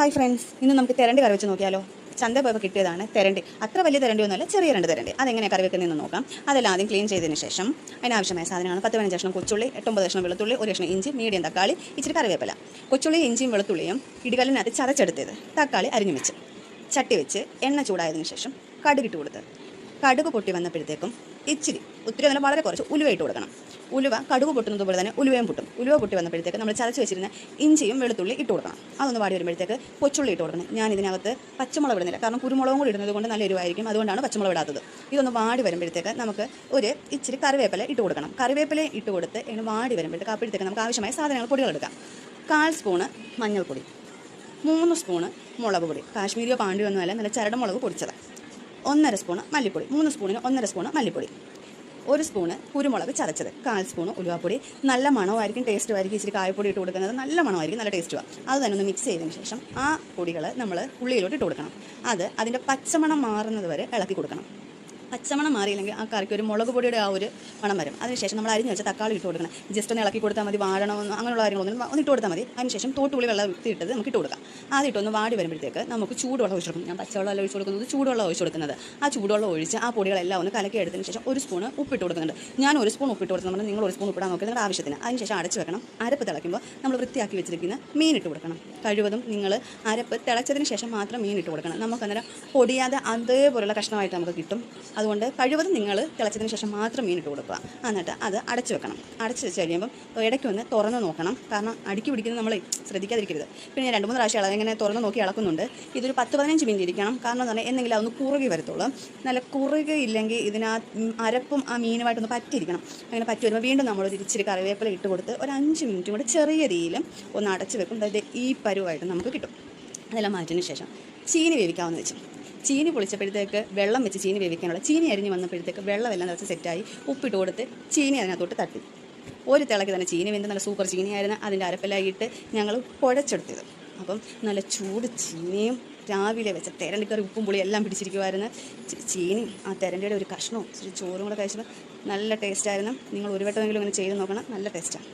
Hi friends ഇന്ന് നമുക്ക് തെരണ്ടി കറി വെച്ച് നോക്കിയാലോ? ചന്ത പോയപ്പോൾ കിട്ടിയതാണ് തെരണ്ടി. അത്ര വലിയ തെരണ്ടി ഒന്നുമല്ല ചെറിയ രണ്ട് തെരണ്ടി. അതെങ്ങനെയാണ് കറി വെക്കുന്നതെന്ന് നോക്കാം. അതെല്ലാം ആദ്യം ക്ലീൻ ചെയ്തതിന് ശേഷം അതിനാവശ്യമായ സാധനമാണ് പത്ത് പതിനഞ്ച് കഷ്ണം കൊച്ചുള്ളി എട്ടൊമ്പത് കഷ്ണം വെളുത്തുള്ളി ഒരു കഷ്ണം ഇഞ്ചി മീഡിയം തക്കാളി ഇച്ചിരി കറിവേപ്പില. കൊച്ചുള്ളി ഇഞ്ചിയും വെളുത്തുള്ളിയും ഇടികല്ലിനകത്ത് ചതച്ചെടുത്തത് തക്കാളി അരിഞ്ഞു വെച്ച്. ചട്ടി വെച്ച് എണ്ണ ചൂടായതിനു ശേഷം കടുകിട്ട് കൊടുത്ത്. കടുക് പൊട്ടി വന്നപ്പോഴത്തേക്കും ഇച്ചിരി ഒത്തിരി നല്ല വളരെ കുറച്ച് ഉലുവയിട്ട് കൊടുക്കണം. ഉലുവ കടുവ പൊട്ടുന്നത് പോലെ തന്നെ ഉലുവയും പൊട്ടും. ഉലുവ പൊട്ടി വന്നപ്പോഴത്തേക്ക് നമ്മൾ ചതച്ച് വെച്ചിരുന്ന ഇഞ്ചിയും വെളുത്തുള്ളി ഇട്ട് കൊടുക്കണം. അതൊന്ന് വാടി വരുമ്പോഴത്തേക്ക് കൊച്ചുള്ളി ഇട്ട് കൊടുക്കണം. ഞാൻ ഇതിനകത്ത് പച്ചമുളക് ഇടുന്നില്ല. കാരണം കുരുമുളകും കൂടി ഇടുന്നത് കൊണ്ട് നല്ല എരിവായിരിക്കും. അതുകൊണ്ടാണ് പച്ചമുളക് ഇടാത്തത്. ഇതൊന്ന് വാടി വരുമ്പോഴത്തേക്ക് നമുക്ക് ഒരു ഇച്ചിരി കറിവേപ്പില ഇട്ട് കൊടുക്കണം. കറിവേപ്പില ഇട്ട് കൊടുത്ത് ഇങ്ങനെ വാടി വരുമ്പോഴത്തേക്ക് അപ്പോഴത്തേക്ക് നമുക്ക് ആവശ്യമായ സാധനങ്ങൾ പൊടികൾ എടുക്കാം. കാൽ സ്പൂണ് മഞ്ഞൾപ്പൊടി മൂന്ന് സ്പൂണ് മുളക് പൊടി. കാശ്മീരിയോ പാണ്ടിയോ ഒന്നുമല്ല. നല്ല ചരട് മുളക് പൊടിച്ചത് ഒന്നര സ്പൂണ് മല്ലിപ്പൊടി. മൂന്ന് സ്പൂണിന് ഒന്നര സ്പൂണ് മല്ലിപ്പൊടി. ഒരു സ്പൂണ് കുരുമുളക് ചതച്ചത്. കാൽ സ്പൂണ് ഉലുവാപ്പൊടി. നല്ല മണമായിരിക്കും ടേസ്റ്റ് ആയിരിക്കും ഇച്ചിരി കായപ്പൊടി ഇട്ട് കൊടുക്കുന്നത്. നല്ല മണമായിരിക്കും നല്ല ടേസ്റ്റ് ടേസ്റ്റുമാണ് അത് തന്നെ ഒന്ന് മിക്സ് ചെയ്തതിന് ശേഷം ആ പൊടികൾ നമ്മൾ ഉള്ളിയിലോട്ട് ഇട്ട് കൊടുക്കണം. അത് അതിന്റെ പച്ചമണം മാറുന്നത് വരെ ഇളക്കി കൊടുക്കണം. പച്ചമണം മാറിയില്ലെങ്കിൽ ആ കറിക്ക് ഒരു മുളക് പൊടിയുടെ ആ ഒരു മണം വരും. അതിനുശേഷം നമ്മൾ അരിഞ്ഞ് വെച്ച തക്കാളി ഇട്ട് കൊടുക്കണം. ജസ്റ്റ് ഒന്ന് ഇളക്കി കൊടുത്താൽ മതി വാഴണമെന്ന് അങ്ങനെയുള്ള കാര്യങ്ങളൊന്നും ഒന്ന് ഇട്ട് കൊടുത്താൽ മതി. അതിനുശേഷം തോട്ടുപുളി വെള്ളം ഇട്ടത് നമുക്ക് ഇട്ട് കൊടുക്കാം. ആദ്യം ഇട്ടൊന്ന് വാടി വരുമ്പോഴത്തേക്ക് നമുക്ക് ചൂടുവെള്ളം ഒഴിച്ച് കൊടുക്കും. ഞാൻ പച്ചവെള്ളം ഒഴിച്ച് കൊടുക്കുന്നത് ചൂടുവെള്ളം ഒഴിച്ച് കൊടുക്കുന്നത്. ആ ചൂടുവെള്ളം ഒഴിച്ച് ആ പൊടികളെല്ലാം ഒന്ന് കലക്കി എടുത്തതിന് ശേഷം ഒരു സ്പൂൺ ഉപ്പിട്ട് കൊടുക്കുന്നുണ്ട്. ഞാൻ ഒരു സ്പൂൺ ഉപ്പിട്ട് കൊടുക്കുന്നുണ്ട് നിങ്ങൾ ഒരു സ്പൂൺ ഉപ്പിടാൻ നോക്കി നിങ്ങളുടെ ആവശ്യത്തിന്. അതിനുശേഷം അടച്ച് വെക്കണം. അരപ്പ് തിളയ്ക്കുമ്പോൾ നമ്മൾ വൃത്തിയാക്കി വെച്ചിരിക്കുന്ന മീൻ ഇട്ട് കൊടുക്കണം. കഴിവതും നിങ്ങൾ അരപ്പ് തിളച്ചതിന് ശേഷം മാത്രം മീൻ ഇട്ട് കൊടുക്കണം. നമുക്കന്നേരം പൊടിയാതെ അതേപോലുള്ള കഷ്ണമായിട്ട് നമുക്ക് കിട്ടും. അതുകൊണ്ട് കഴിവതും നിങ്ങൾ തിളച്ചതിന് ശേഷം മാത്രം മീനിട്ട് കൊടുക്കുക. എന്നിട്ട് അത് അടച്ചു വെക്കണം. അടച്ചു വെച്ച് കഴിയുമ്പം ഇടയ്ക്കൊന്ന് തുറന്ന് നോക്കണം. കാരണം അടുക്കി പിടിക്കുന്നത് നമ്മൾ ശ്രദ്ധിക്കാതിരിക്കരുത്. പിന്നെ ഞാൻ രണ്ട് മൂന്ന് പ്രാവശ്യം അളവ് ഇങ്ങനെ തുറന്ന് നോക്കി ഇളക്കുന്നുണ്ട്. ഇതൊരു പത്ത് പതിനഞ്ച് മിനിറ്റ് ഇരിക്കണം. കാരണം എന്ന് പറഞ്ഞാൽ എന്തെങ്കിലും അതൊന്ന് കുറുകി വരത്തുള്ളൂ. നല്ല കുറുകി ഇല്ലെങ്കിൽ ഇതിനാ അരപ്പും ആ മീനുമായിട്ടൊന്ന് പറ്റിയിരിക്കണം. അങ്ങനെ പറ്റി വരുമ്പോൾ വീണ്ടും നമ്മൾ ഇച്ചിരി കറിവേപ്പില ഇട്ട് കൊടുത്ത് ഒരു അഞ്ച് മിനിറ്റും കൂടെ ചെറിയ രീതിയിലും ഒന്ന് അടച്ച് വെക്കും. അതായത് ഈ പരുവായിട്ട് നമുക്ക് കിട്ടും. അതെല്ലാം മാറ്റിയതിന് ശേഷം ചീനി വേവിക്കാമെന്ന് വെച്ചു. ചീനി പൊളിച്ചപ്പോഴത്തേക്ക് വെള്ളം വെച്ച് ചീനി വേവിക്കാനുള്ള ചീനി അരിഞ്ഞ് വന്നപ്പോഴത്തേക്ക് വെള്ളമെല്ലാം നിറച്ച് സെറ്റായി ഉപ്പിട്ട് കൊടുത്ത് ചീനി അതിനകത്തോട്ട് തട്ടി. ഒരു തിളക്ക് തന്നെ ചീനി വെന്ത് നല്ല സൂപ്പർ ചീനിയായിരുന്നു അതിന്റെ അരപ്പിലായിട്ട് ഞങ്ങൾ കുഴച്ചെടുത്തത് അപ്പം നല്ല ചൂട് ചീനിയും രാവിലെ വെച്ച തെരണ്ടിക്കറി ഉപ്പും പുളിയും എല്ലാം പിടിച്ചിരിക്കുമായിരുന്നു ചീനി ആ തെരണ്ടിയുടെ ഒരു കഷ്ണവും ചോറും കൂടെ കഴിച്ചപ്പോൾ നല്ല ടേസ്റ്റായിരുന്നു നിങ്ങൾ ഒരു വട്ടമെങ്കിലും ഇങ്ങനെ ചെയ്ത് നോക്കണം. നല്ല ടേസ്റ്റാണ്